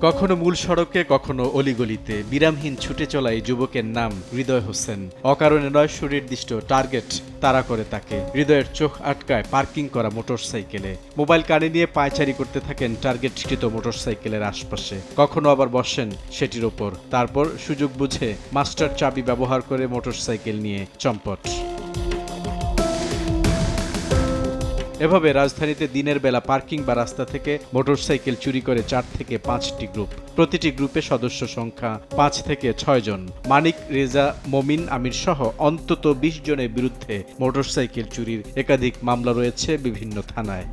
কখনো মূল সড়কে, কখনো অলিগলিতে, বিরামহীন ছুটে চলা এই যুবকের নাম হৃদয় হোসেন। অকারণে নয়, সুনির্দিষ্ট টার্গেট তারা করে তাকে। হৃদয়ের চোখ আটকায় পার্কিং করা মোটরসাইকেলে। মোবাইল কানে নিয়ে পায়চারি করতে থাকেন টার্গেটকৃত মোটরসাইকেলের আশপাশে। কখনো আবার বসেন সেটির ওপর। তারপর সুযোগ বুঝে মাস্টার চাবি ব্যবহার করে মোটরসাইকেল নিয়ে চম্পট। এভাবে রাজধানীতে দিনের বেলা পার্কিং বা রাস্তা থেকে মোটরসাইকেল চুরি করে চার থেকে পাঁচটি গ্রুপ। প্রতিটি গ্রুপে সদস্য সংখ্যা পাঁচ থেকে ছয় জন। মানিক, রেজা, মমিন, আমির সহ অন্তত বিশ জনের বিরুদ্ধে মোটরসাইকেল চুরির একাধিক মামলা রয়েছে বিভিন্ন থানায়।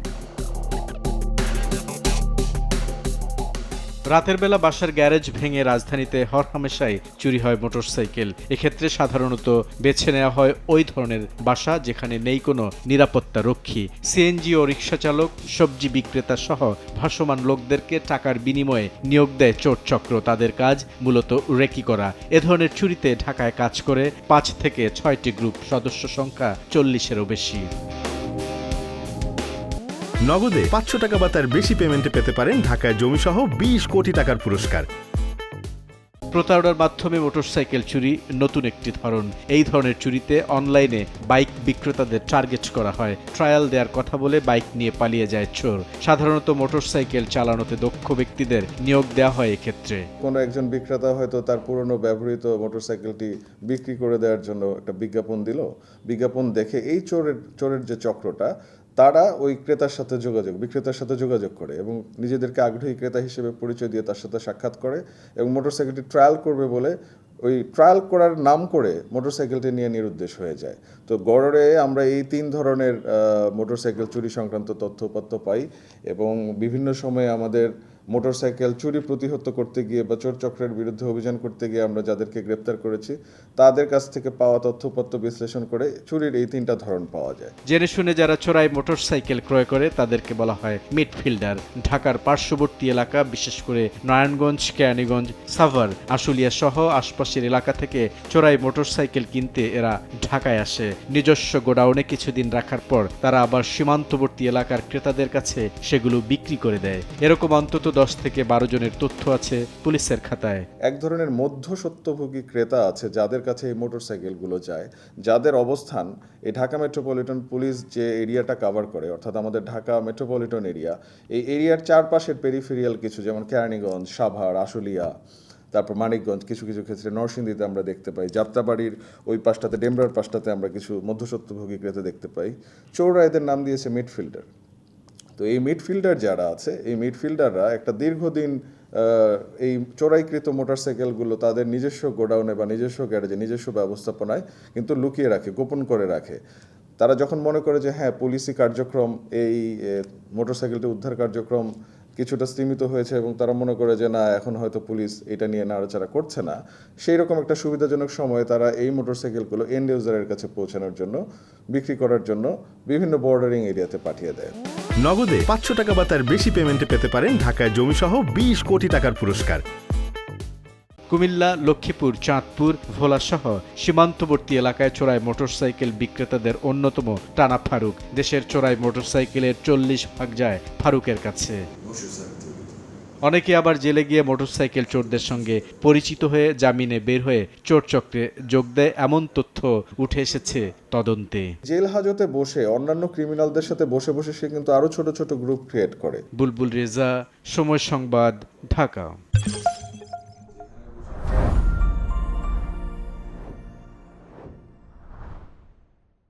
রাতের বেলা বাসার গ্যারেজ ভেঙে রাজধানীতে হরহামেশাই চুরি হয় মোটরসাইকেল। এক্ষেত্রে সাধারণত বেছে নেওয়া হয় ওই ধরনের বাসা যেখানে নেই কোনো নিরাপত্তা রক্ষী। সিএনজি ও রিক্সা চালক সবজি বিক্রেতা সহ ভাসমান লোকদেরকে টাকার বিনিময়ে নিয়োগ দেয় চোর চক্র। তাদের কাজ মূলত রেকি করা। এ ধরনের চুরিতে ঢাকায় কাজ করে পাঁচ থেকে ছয়টি গ্রুপ সদস্য সংখ্যা চল্লিশেরও বেশি। নগদে পাঁচশো টাকা বা তার বেশি পেমেন্টে পেতে পারেন ঢাকায় জমিসহ বিশ কোটি টাকার পুরস্কার। প্রতারণার মাধ্যমে মোটরসাইকেল চুরি নতুন একটি ধরন। এই ধরনের চুরিতে অনলাইনে বাইক বিক্রেতাদের টার্গেট করা হয়। ট্রায়াল দেওয়ার কথা বলে বাইক নিয়ে পালিয়ে যায় চোর। সাধারণত মোটরসাইকেল চালানোতে দক্ষ ব্যক্তিদের নিয়োগ দেওয়া হয় এক্ষেত্রে। কোনো একজন বিক্রেতা হয়তো তার পুরনো ব্যবহৃত মোটরসাইকেলটি বিক্রি করে দেওয়ার জন্য একটা বিজ্ঞাপন দিল। বিজ্ঞাপন দেখে এই চোরের চোরের যে চক্রটা তারা ওই ক্রেতার সাথে যোগাযোগ, বিক্রেতার সাথে যোগাযোগ করে এবং নিজেদেরকে আগ্রহী ক্রেতা হিসেবে পরিচয় দিয়ে তার সাথে সাক্ষাৎ করে এবং মোটরসাইকেলটি ট্রায়াল করবে বলে ওই ট্রায়াল করার নাম করে মোটরসাইকেলটি নিয়ে নিরুদ্দেশ হয়ে যায়। তো গড়ে আমরা এই তিন ধরনের মোটর মোটরসাইকেল চুরি সংক্রান্ত তথ্যপত্র পাই এবং বিভিন্ন সময়ে আমাদের মোটরসাইকেল চুরি প্রতিহত করতে গিয়ে বা চোর চক্রের বিরুদ্ধে অভিযান করতে গিয়ে আমরা যাদেরকে গ্রেপ্তার করেছি, তাদের কাছ থেকে পাওয়া তথ্যপত্র বিশ্লেষণ করে চুরির এই তিনটা ধরন পাওয়া যায়। জেনে শুনে যারা চোরাই মোটরসাইকেল ক্রয় করে, তাদেরকে বলা হয় মিডফিল্ডার। ঢাকার পার্শ্ববর্তী এলাকা, বিশেষ করে নারায়ণগঞ্জ, কেরানীগঞ্জ, সাভার, আশুলিয়া সহ আশপাশের এলাকা থেকে চোরাই মোটরসাইকেল কিনতে এরা ঢাকায় আসে। নিজস্ব গোডাউনে কিছুদিন রাখার পর তারা আবার সীমান্তবর্তী এলাকার ক্রেতাদের কাছে সেগুলো বিক্রি করে দেয়। এরকম অন্তত দশ থেকে বারো জনের তথ্য আছে পুলিশের খাতায়। এক ধরনের মধ্যসত্ত্বভোগী ক্রেতা আছে যাদের কাছে এই মোটরসাইকেলগুলো যায়। যাদের অবস্থান এই ঢাকা মেট্রোপলিটন পুলিশ যে এরিয়াটা কভার করে, অর্থাৎ আমাদের ঢাকা মেট্রোপলিটন এরিয়া। এই এরিয়ার চারপাশের পেরিফেরিয়াল কিছু, যেমন কেরানীগঞ্জ, সাভার, আশুলিয়া, তারপর মানিকগঞ্জ, কিছু কিছু ক্ষেত্রে নরসিংদীতে আমরা দেখতে পাই। যাত্রাবাড়ির ওই পাশটাতে, ডেমরার পাশটাতে আমরা কিছু মধ্যসত্ত্বভোগী ক্রেতা দেখতে পাই। চৌরা এদের নাম দিয়েছে মিডফিল্ডার তো এই মিডফিল্ডার যারা আছে, এই মিডফিল্ডাররা একটা দীর্ঘদিন এই চোরাইকৃত মোটরসাইকেলগুলো তাদের নিজস্ব গোডাউনে বা নিজস্ব গ্যারেজে, নিজস্ব ব্যবস্থাপনায় কিন্তু লুকিয়ে রাখে, গোপন করে রাখে। তারা যখন মনে করে যে হ্যাঁ পুলিশি কার্যক্রম, এই মোটরসাইকেলটি উদ্ধার কার্যক্রম কিছুটা স্তীমিত হয়েছে এবং তারা মনে করে যে, না, এখন হয়তো পুলিশ এটা নিয়ে নাড়াচাড়া করছে না, সেই রকম একটা সুবিধাজনক সময়ে তারা এই মোটরসাইকেলগুলো এন্ড ইউজারের কাছে পৌঁছানোর জন্য, বিক্রি করার জন্য বিভিন্ন বর্ডারিং এরিয়াতে পাঠিয়ে দেয়। নগদে পাঁচশো টাকা বা তার বেশি পেমেন্টে পেতে পারেন ঢাকায় জমিসহ বিশ কোটি টাকার পুরস্কার। কুমিল্লা, লক্ষ্মীপুর, চাঁদপুর ভোলাসহ সীমান্তবর্তী এলাকায় চোরাই মোটরসাইকেল বিক্রেতাদের অন্যতম টানা ফারুক। দেশের চোরাই মোটরসাইকেলের চল্লিশ ভাগ যায় ফারুকের কাছে। অনেকে আবার জেলে গিয়ে মোটরসাইকেল চোরদের সঙ্গে পরিচিত হয়ে জামিনে বের হয়ে চোর চক্রে যোগ দেয় এমন তথ্য উঠে এসেছে তদন্তে। জেল হাজতে বসে অন্যান্য ক্রিমিনালদের সাথে বসে বসে সে কিন্তু আরও ছোট ছোট গ্রুপ ক্রিয়েট করে। বুলবুল রেজা সময় সংবাদ ঢাকা।